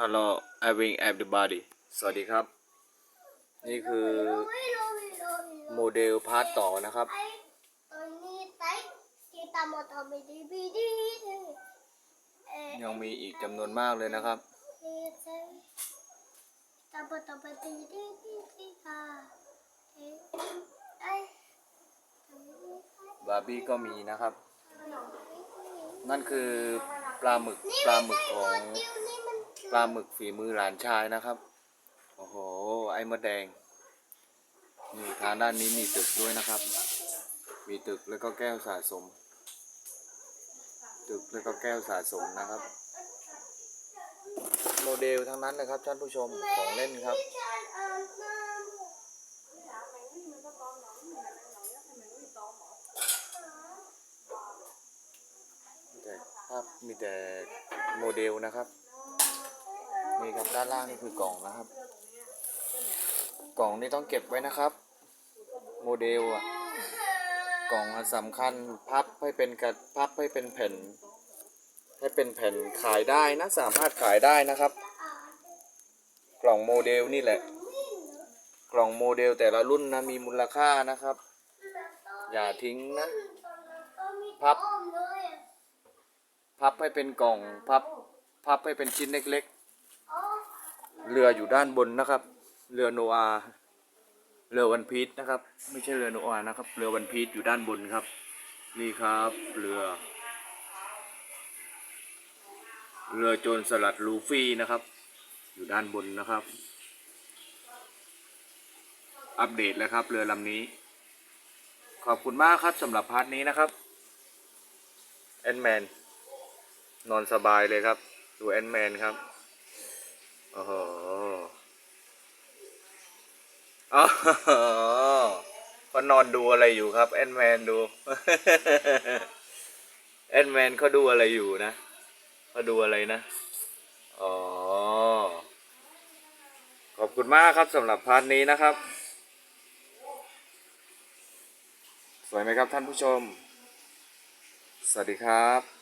Hello everyone everybody สวัสดีครับ นี่คือโมเดลพาร์ทต่อนะครับยังมีอีกจำนวนมากเลยนะครับบาร์บี้ก็มีนะครับ นั่นคือปลาหมึกปลาหมึกของ ปลาหมึกฝีมือหลานชายนะครับ โอ้โห ไอ้มดแดง นี่ทางด้านนี้มีตึกด้วยนะครับ มีตึกแล้วก็แก้วสะสม ตึกแล้วก็แก้วสะสมนะครับ โมเดลทั้งนั้นนะครับท่านผู้ชมของเล่นครับมีแต่ภาพมีแต่โมเดลนะครับีครับด้านล่างนี่คือกล่องนะครับ กล่องนี่ต้องเก็บไว้นะครับ โมเดลอะกล่องอะสำคัญพับให้เป็นกระพับให้เป็นแผ่น ให้เป็นแผ่นขายได้นะสามารถขายได้นะครับ กล่องโมเดลนี่แหละ กล่องโมเดลแต่ละรุ่นนะมีมูลค่านะครับ อย่าทิ้งนะพับ พับให้เป็นกล่องพับ พับให้เป็นชิ้นเล็ก เรืออยู่ด้านบนนะครับ เรือโนอาเรือวันพีชนะครับ ไม่ใช่เรือโนอานะครับ เรือวันพีชอยู่ด้านบนครับ นี่ครับเรือ เรือโจรสลัดลูฟี่นะครับ อยู่ด้านบนนะครับ อัปเดตแล้วครับ เรือลำนี้ ขอบคุณมากครับสำหรับพาร์ทนี้นะครับแอนแมนนอนสบายเลยครับ ดูแอนแมนครับ โอ้โหอ๋อเขานอนดูอะไรอยู่ครับ แอนแมนดู แอนแมนเขาดูอะไรอยู่นะเขาดูอะไรนะ อ๋อ ขอบคุณมากครับสำหรับพาร์ทนี้นะครับ สวยไหมครับท่านผู้ชม สวัสดีครับ